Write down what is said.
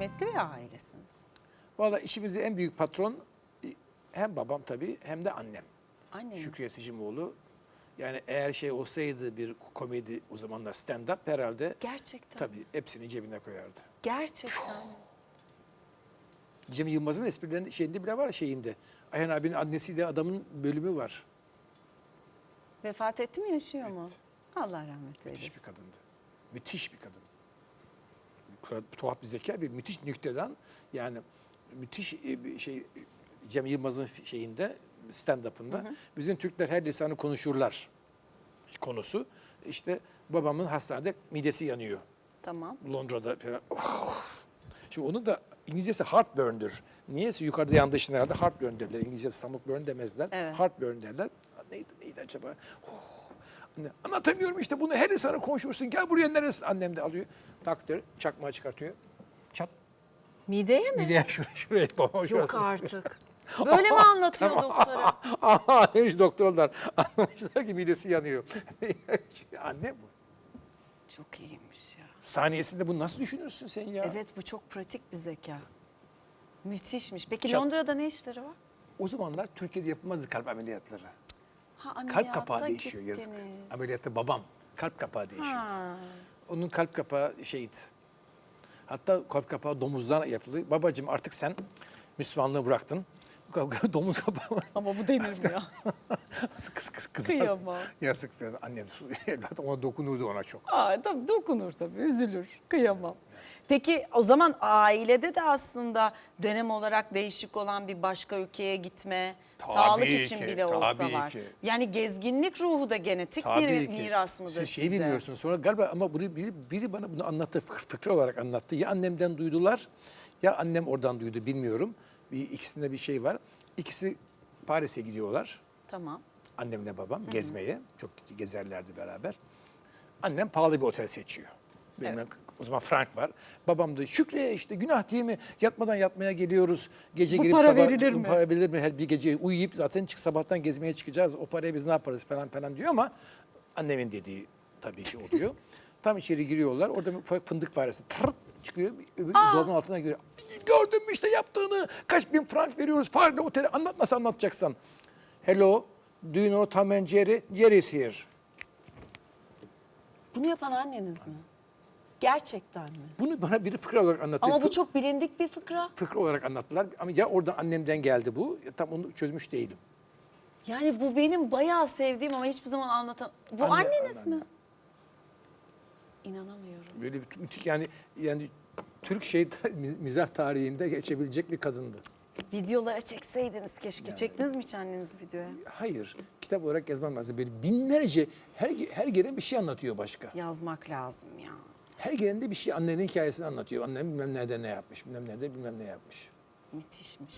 kıymetli bir ailesiniz. Valla işimizde en büyük patron e, hem babam tabii hem de annem. Anneniz. Şükrü Sicimoğlu. Yani eğer şey olsaydı bir komedi o zamanlar stand-up herhalde Gerçekten. tabii hepsini cebine koyardı. Gerçekten. Cem Yılmaz'ın esprilerinin şeyinde bile var şeyinde. Ayhan abinin annesiyle adamın bölümü var. Vefat etti mi yaşıyor mu? Evet. Allah rahmet eylesin. Müthiş bir kadındı. Müthiş bir kadın. Tuhaf bir zeka bir müthiş nükteden yani müthiş e, bir şey Cem Yılmaz'ın şeyinde stand-up'ında bizim Türkler her lisanı konuşurlar konusu. İşte babamın hastanede midesi yanıyor. Tamam. Londra'da falan. Şimdi onun da İngilizcesi heartburn'dur. Niyeyse yukarıda yandığı için herhalde heartburn derler. İngilizcesi stomach burn demezler. Evet. Heartburn derler. Neydi neydi acaba? Oh. Anlatamıyorum işte bunu her insana konuşursun. Gel buraya neresi? Annem de alıyor. Doktor çakmağı çıkartıyor. Çat. Mideye mi? De şuraya, şuraya babam Yok şurası. artık. Böyle mi anlatıyor doktora? Aha demiş doktorlar. Anlamışlar ki midesi yanıyor. Anne bu. Çok iyiymiş ya. Saniyesinde bunu nasıl düşünürsün sen ya? Evet bu çok pratik bir zeka. Müthişmiş. Peki Çok- Londra'da ne işleri var? O zamanlar Türkiye'de yapılmazdı kalp ameliyatları. Ha, Kalp kapağı değişiyor yazık. Ameliyatta babam kalp kapağı değişiyor. Onun kalp kapağı şehit. Hatta kalp kapağı domuzdan yapıldı. Babacığım artık sen Müslümanlığı bıraktın. Domuz kapağı. Ama bu denir mi ya? kız kız kız. Kıyamam. Yazık. Annem evladım ona dokunurdu ona çok. Aa, tabii dokunur tabii, üzülür. Kıyamam. Peki o zaman ailede de aslında dönem olarak değişik olan bir başka ülkeye gitme, Tabii sağlık ki, için bile olsa tabii var. ki. Yani gezginlik ruhu da genetik Tabii bir ki. miras mıdır Siz size? şeyi bilmiyorsunuz. Sonra galiba ama biri, biri, biri bana bunu anlattı, fıkra, fıkra olarak anlattı. Ya annemden duydular ya annem oradan duydu bilmiyorum. Bir, ikisinde bir şey var. İkisi Paris'e gidiyorlar. Tamam. Annemle babam gezmeye. Çok gezerlerdi beraber. Annem pahalı bir otel seçiyor. Bilmem, O zaman frank var. Babam da Şükrü işte günah değil mi? Yatmadan yatmaya geliyoruz. Gece Bu gelip para sabah verilir bu mi? para verilir mi? Her bir gece uyuyup zaten çık sabahtan gezmeye çıkacağız. O parayı biz ne yaparız falan falan diyor ama annemin dediği tabii ki oluyor. Tam içeri giriyorlar. Orada bir fındık faresi tırırt çıkıyor. Öbür dolabın altına görüyor. Gördün mü işte yaptığını? Kaç bin frank veriyoruz farklı otele. Anlat nasıl anlatacaksın? Hello, do you know Tom and Jerry? Jerry is here. Bunu yapan anneniz mi? Gerçekten mi? Bunu bana biri fıkra olarak anlattı. Ama bu çok bilindik bir fıkra. fıkra olarak anlattılar. Ama ya oradan annemden geldi bu. ya tam onu çözmüş değilim. Yani bu benim bayağı sevdiğim ama hiçbir zaman anlatam. Bu Anne- anneniz anne. mi? İnanamıyorum. Böyle bir müthiş yani yani Türk şey mizah tarihinde geçebilecek bir kadındı. Videolara çekseydiniz keşke. Çektiniz mi hiç annenizi videoya? Hayır, kitap olarak yazmam lazım. Böyle binlerce her her gelen bir şey anlatıyor başka. Yazmak lazım ya. Her gelende bir şey annenin hikayesini anlatıyor. Annem bilmem nerede ne yapmış, bilmem nerede bilmem ne yapmış. Müthişmiş.